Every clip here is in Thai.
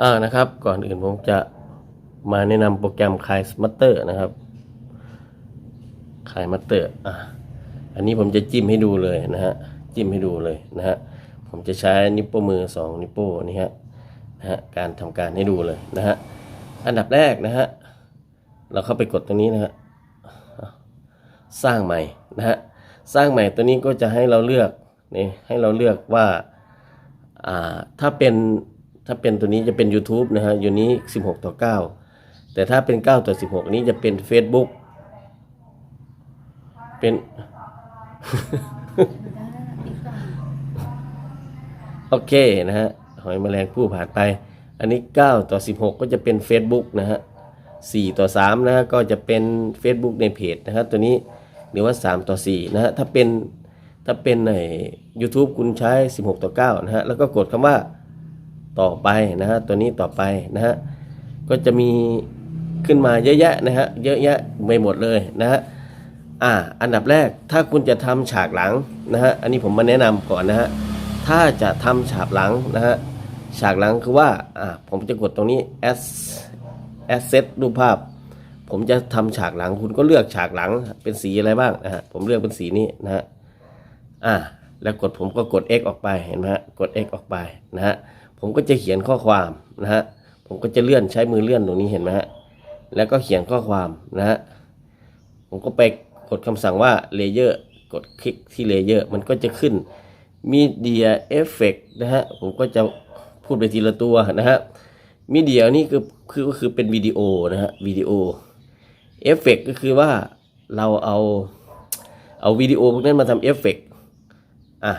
อ่านะครับ ก่อนอื่นผมจะมาแนะนำโปรแกรมคายมัตเตอร์นะครับคายมัตเตอร์อะอันนี้ผมจะจิ้มให้ดูเลยนะฮะจิ้มให้ดูเลยนะฮะผมจะใช้นิ้วโป้งมือสองนิ้วโป้งนี่ฮะนะฮะการทำการให้ดูเลยนะฮะอันดับแรกนะฮะเราเข้าไปกดตรงนี้นะฮะสร้างใหม่นะฮะสร้างใหม่ตัวนี้ก็จะให้เราเลือกนี่ให้เราเลือกว่าอ่าถ้าเป็น ถ้าเป็นตัวนี้จะเป็น YouTube นะฮะอยู่นี้ 16 ต่อ 9 แต่ถ้าเป็น 9 ต่อ 16 นี้จะเป็น Facebook เป็น โอเคนะฮะหอยแมลงผู้ผ่านไป อันนี้ 9 ต่อ 16 ก็จะเป็น Facebook นะฮะ4ต่อ3นะฮะก็จะเป็น Facebook ในเพจนะฮะตัวนี้หรือว่า 3 ต่อ4นะฮะถ้าเป็นถ้าเป็นใน YouTube คุณใช้ 16 ต่อ9นะฮะแล้วก็กดคำว่า ต่อไปนะฮะตัวนี้ต่อไปนะฮะก็จะมีขึ้นมาเยอะแยะนะฮะเยอะแยะไม่หมดเลยนะฮะอ่าอันดับแรกถ้าคุณจะทำฉากหลังนะฮะอันนี้ผมมาแนะนำก่อนนะฮะถ้าจะทำฉากหลังนะฮะฉากหลังคือว่าอ่าผมจะกดตรงนี้ S Asset รูปภาพ ผมจะทำฉากหลังคุณก็เลือกฉากหลังเป็นสีอะไรบ้างนะฮะผมเลือกเป็นสีนี้นะฮะอ่าแล้วกดผมก็กด X ออกไปเห็นไหมฮะกด X ออกไปนะฮะ ผมก็จะเขียนข้อความนะฮะผมก็จะเลื่อนใช้มือเลื่อนตรงนี้เห็นไหมฮะแล้วก็เขียนข้อความนะฮะผมก็ไปกดคำสั่งว่า Layer กดคลิกที่ Layer มันก็จะขึ้น Media Effect นะฮะผมก็จะพูดไปทีละตัวนะฮะมีเดียนี่คือคือก็คือเป็นวิดีโอนะฮะวิดีโอเอฟเฟกก็คือว่าเราเอาเอาวิดีโอพวกนั้นมาทำเอฟเฟกอะ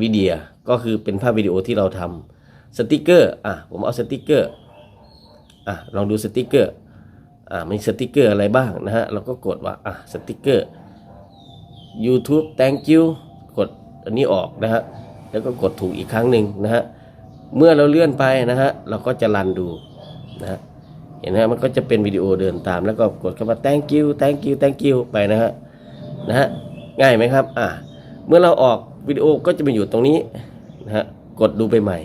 วิดีโอก็คือเป็นภาพวิดีโอที่เราทำ สติกเกอร์อะผมเอาสติกเกอร์อะลองดูสติกเกอร์อะมีสติกเกอร์อะไรบ้างนะฮะเราก็กดว่าอะสติกเกอร์ YouTube thank you กดอันนี้ออกนะฮะแล้วก็กดถูกอีกครั้งหนึ่งนะฮะเมื่อเราเลื่อนไปนะฮะเราก็จะรันดูนะฮะเห็นไหมมันก็จะเป็นวิดีโอเดินตาม แล้วก็กดคำว่า thank you thank you thank you ไปนะฮะนะฮะง่ายไหมครับอ่าเมื่อเราออกวิดีโอก็จะมาอยู่ตรงนี้นะฮะกดดูไปใหม่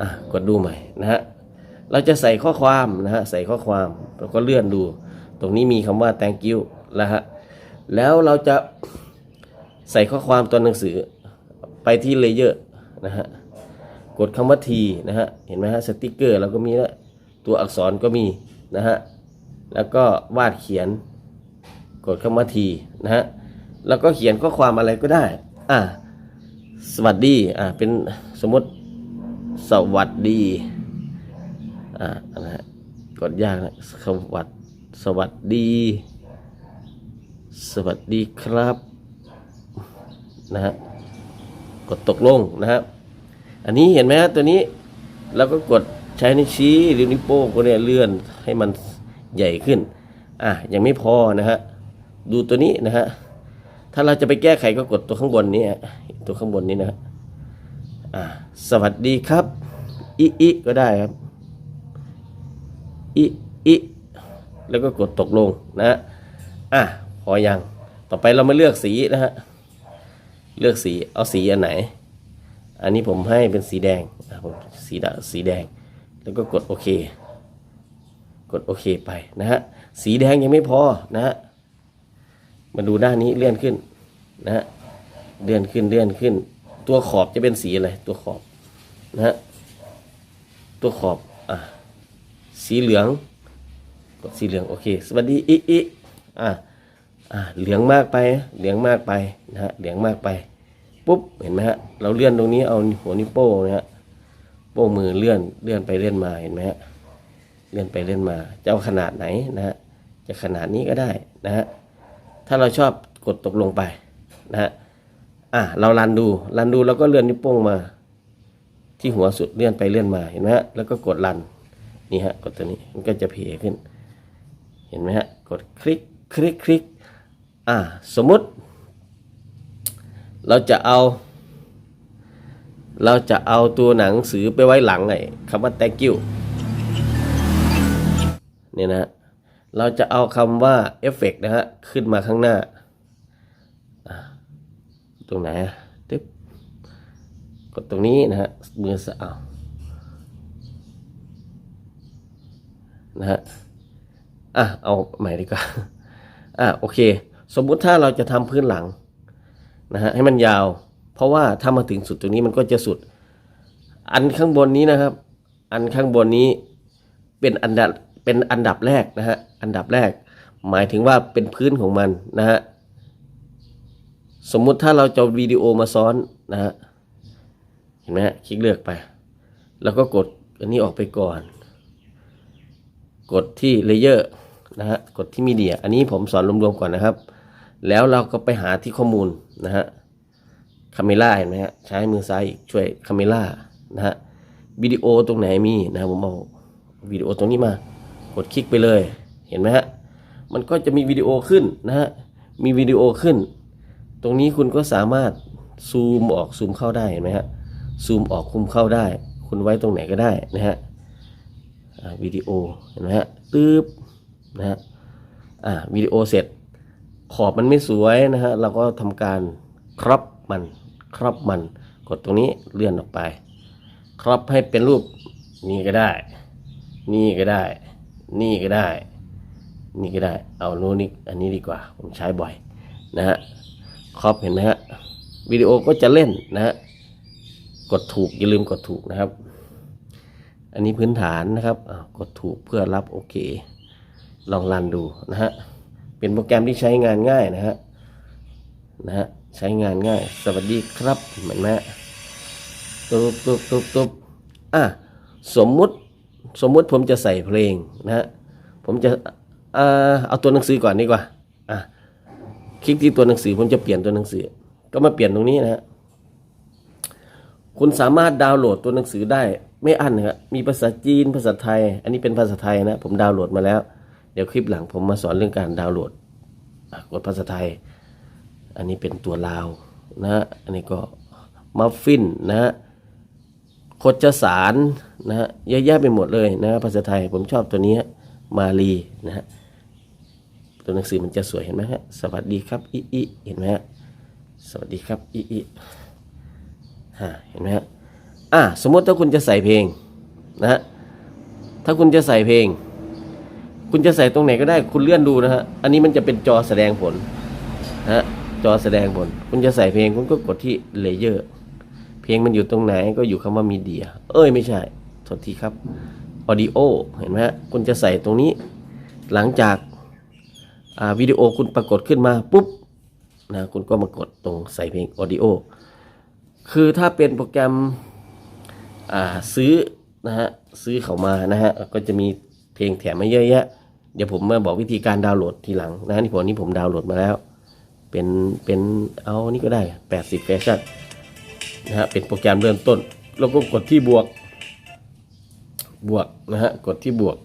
อะกดดูใหม่นะฮะเราจะใส่ข้อความนะฮะใส่ข้อความเราก็เลื่อนดู ตรงนี้มีคำว่า thank you แล้วฮะแล้วเราจะใส่ข้อความตัวหนังสือไปที่เลเยอร์นะฮะกดคำว่าทีนะฮะเห็นไหมฮะสติกเกอร์เราก็มีแล้วตัวอักษรก็มีนะฮะแล้วก็วาดเขียน กดคำว่าทีนะฮะแล้วก็เขียนข้อความอะไรก็ได้อ่าสวัสดีอ่าเป็นสมมติ สวัสดีอ่านะฮะกดยากนะสวัสดสวัสดี สวัสดีครับนะฮะกดตกลงนะครับอันนี้เห็นไหมฮะตัวนี้เราก็กดใช้นิ้วชี้หรือนิ้วโป้งก็เนี่ยเลื่อนให้มันใหญ่ขึ้นอะยังไม่พอนะฮะดูตัวนี้นะฮะถ้าเราจะไปแก้ไขก็กดตัวข้างบนนี้ตัวข้างบนนี้นะฮะ สวัสดีครับอิอิก็ได้ครับอิอิแล้วก็กดตกลงนะฮะอะพอยังต่อไปเรามาเลือกสีนะฮะเลือกสีเอาสีอันไหน อันนี้ผมให้เป็นสีแดงผมสีดสีแดง แล้วก็กดโอเค กดโอเคไปนะฮะสีแดงยังไม่พอนะฮะมาดูด้านนี้เลื่อนขึ้นนะฮะเลื่อนขึ้นเลื่อนขึ้น ตัวขอบจะเป็นสีอะไร ตัวขอบนะฮะตัวขอบอะสีเหลืองกดสีเหลืองโอเค สวัสดีอิอิอะอะเหลืองมากไป เหลืองมากไปนะฮะเหลืองมากไปปุ๊บเห็นไหมฮะเราเลื่อนตรงนี้เอาหัวนิ้วโป้งนะฮะโป้งมือเลื่อนเลื่อนไปเลื่อนมาเห็นไหมฮะเลื่อนไปเลื่อนมาจะเอาขนาดไหนนะฮะจะขนาดนี้ก็ได้นะฮะถ้าเราชอบกดตกลงไปนะฮะ อะเราลันดูลันดูแล้วก็เลื่อนนิ้วโป้งมา ที่หัวสุดเลื่อนไปเลื่อนมาเห็นไหมฮะแล้วก็กดลันนี่ฮะกดตัวนี้มันก็จะเพขึ้น เห็นไหมฮะกดคลิกคลิกคลิกอะสมมุติ เราจะเอา เราจะเอาตัวหนังสือไปไว้หลังไอ้คำว่า thank you เนี่ยนะฮะเราจะเอาคำว่าเอฟเฟกนะฮะขึ้นมาข้างหน้า ตรงไหนอะตึ๊บกดตรงนี้นะฮะมือสะอานะฮะอะเอาใหม่ดีกว่าอะโอเค สมมุติถ้าเราจะทำพื้นหลังนะฮะให้มันยาว เพราะว่าถ้ามาถึงสุดตรงนี้มันก็จะสุด อันข้างบนนี้นะครับ อันข้างบนนี้เป็นอันดับเป็นอันดับแรกนะฮะอันดับแรก หมายถึงว่าเป็นพื้นของมันนะฮะ สมมุติถ้าเราจะวิดีโอมาซ้อนนะฮะเห็นไหมคลิกเลือกไป แล้วก็กดอันนี้ออกไปก่อน กดที่เลเยอร์นะฮะกดที่มีเดีย อันนี้ผมสอนรวมๆก่อนนะครับ แล้วเราก็ไปหาที่ข้อมูลนะฮะคาเมล่าเห็นไหมฮะใช้มือซ้ายช่วยคาเมล่านะฮะวิดีโอตรงไหนมีนะผมเอาวิดีโอตรงนี้มากดคลิกไปเลยเห็นไหมฮะมันก็จะมีวิดีโอขึ้นนะฮะมีวิดีโอขึ้น ตรงนี้คุณก็สามารถซูมออกซูมเข้าได้เห็นไหมฮะซูมออกคุมเข้าได้ คุณไว้ตรงไหนก็ได้นะฮะวิดีโอเห็นไหมฮะตึ๊บนะฮะอ่าวิดีโอเสร็จ ขอบมันไม่สวยนะฮะเราก็ทำการครอปมันครอปมัน กดตรงนี้เลื่อนออกไป ครอปให้เป็นรูปนี่ก็ได้ นี่ก็ได้ นี่ก็ได้ นี่ก็ได้ เอาโน้นนี่อันนี้ดีกว่า ผมใช้บ่อยนะฮะ ครอปเห็นไหมฮะวิดีโอก็จะเล่นนะฮะกดถูกอย่าลืมกดถูกนะครับ อันนี้พื้นฐานนะครับกดถูกเพื่อรับโอเค ลองรันดูนะฮะเป็นโปรแกรมที่ใช้งานง่ายนะฮะนะฮะใช้งานง่าย สวัสดีครับเหมือนไหมฮะตุ๊บตุ๊บตุ๊บตุ๊บอะสมมุติสมมุติผมจะใส่เพลงนะฮะผมจะอ่าเอาตัวหนังสือก่อนดีกว่าอะ คลิกที่ตัวหนังสือผมจะเปลี่ยนตัวหนังสือ ก็มาเปลี่ยนตรงนี้นะฮะคุณสามารถดาวน์โหลดตัวหนังสือได้ ไม่อั้นนะครับมีภาษาจีนภาษาไทย อันนี้เป็นภาษาไทยนะ ผมดาวน์โหลดมาแล้ว เดี๋ยวคลิปหลังผมมาสอนเรื่องการดาวน์โหลดกดภาษาไทย อันนี้เป็นตัวลาวนะฮะอันนี้ก็มัฟฟินนะฮะโคจสารนะฮะเยอะแยะไปหมดเลยนะภาษาไทยผมชอบตัวนี้มาลีนะฮะ ตัวหนังสือมันจะสวยเห็นไหมฮะ สวัสดีครับอีอีเห็นไหมฮะ สวัสดีครับอีอีฮะเห็นไหมฮะ อะสมมติถ้าคุณจะใส่เพลงนะฮะ ถ้าคุณจะใส่เพลง คุณจะใส่ตรงไหนก็ได้ คุณเลื่อนดูนะฮะ อันนี้มันจะเป็นจอแสดงผลนะฮะ จอแสดงผล คุณจะใส่เพลงคุณก็กดที่เลเยอร์ เพลงมันอยู่ตรงไหนก็อยู่คำว่ามีเดีย เอ้ยไม่ใช่โทษทีครับออดิโอเห็นไหมฮะ คุณจะใส่ตรงนี้ หลังจาก วิดีโอคุณปรากฏขึ้นมาปุ๊บนะคุณก็มากดตรงใส่เพลงออดิโอคือถ้าเป็นโปรแกรมซื้อนะฮะซื้อเข้ามานะฮะก็จะมีเพลงแถมมาเยอะแยะ เดี๋ยวผมมาบอกวิธีการดาวน์โหลดทีหลังนะนี่ผมนี่ผมดาวน์โหลดมาแล้ว เป็นเป็นเอานี่ก็ได้ 80แฟชั่นนะฮะเป็นโปรแกรมเริ่มต้น แล้วก็กดที่บวกบวกนะฮะกดที่บวก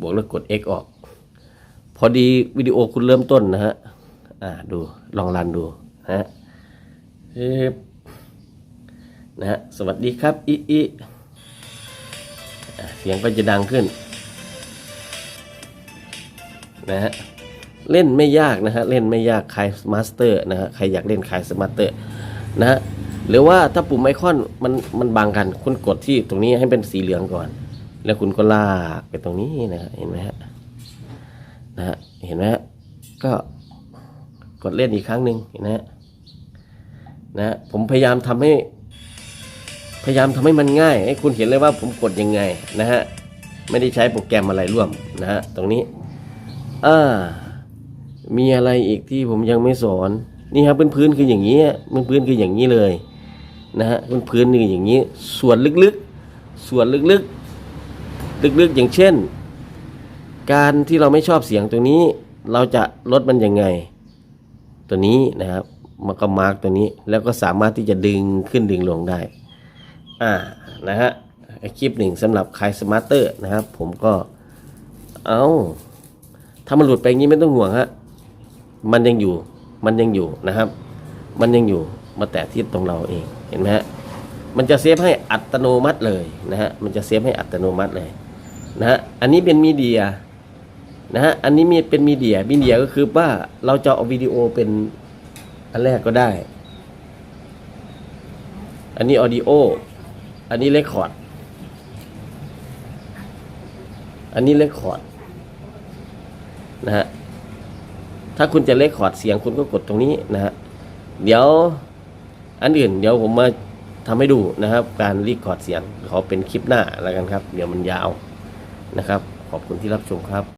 บวกแล้วกด x ออก พอดีวิดีโอคุณเริ่มต้นนะฮะ อ่าดูลองรันดูนะฮะเอ๊บนะฮะสวัสดีครับอีอีเสียงก็จะดังขึ้น นะฮะเล่นไม่ยากนะฮะเล่นไม่ยากคายมาสเตอร์นะฮะใครอยากเล่นคายสมาร์เตอร์นะฮะหรือว่าถ้าปุ่มไอคอนมันมันบังกัน คุณกดที่ตรงนี้ให้เป็นสีเหลืองก่อน แล้วคุณก็ลากไปตรงนี้นะฮะเห็นไหมฮะ นะฮะเห็นไหมก็กดเล่นอีกครั้งหนึ่งเห็นไหมฮะนะฮะผมพยายามทำให้ พยายามทำให้มันง่าย ให้คุณเห็นเลยว่าผมกดยังไงนะฮะไม่ได้ใช้โปรแกรมอะไรร่วมนะฮะตรงนี้อ่ามีอะไรอีกที่ผมยังไม่สอนนี่ครับพื้นพื้นคืออย่างนี้พื้นพื้นคืออย่างนี้เลยนะฮะพื้นพื้นๆนี่อย่างนี้ ส่วนลึกๆ ส่วนลึกๆ ลึกๆอย่างเช่น การที่เราไม่ชอบเสียงตัวนี้ เราจะลดมันยังไง ตัวนี้นะครับมันก็มาร์กตัวนี้แล้วก็สามารถที่จะดึงขึ้นดึงลงได้อ่านะฮะไอคลิปหนึ่งสำหรับใครสมาร์เตอร์นะครับ ผมก็เอาถ้ามันหลุดไปอย่างนี้ไม่ต้องห่วงฮะมันยังอยู่มันยังอยู่นะครับ มันยังอยู่มาแตะที่ตรงเราเองเห็นไหมฮะมันจะเซฟให้อัตโนมัติเลยนะฮะมันจะเซฟให้อัตโนมัติเลยนะฮะอันนี้เป็นมีเดีย นะฮะอันนี้มีเป็นมีเดียมีเดียก็คือว่าเราจะเอาวิดีโอเป็นอันแรกก็ได้ อันนี้ออดิโออันนี้เรคคอร์ดอันนี้เลคคอร์ดนะฮะถ้าคุณจะเลคคอร์ดเสียงคุณก็กดตรงนี้นะฮะเดี๋ยวอันอื่นเดี๋ยวผมมาทำให้ดูนะครับ การรีคอร์ดเสียงขอเป็นคลิปหน้าแล้วกันครับ เดี๋ยวมันยาวนะครับ ขอบคุณที่รับชมครับ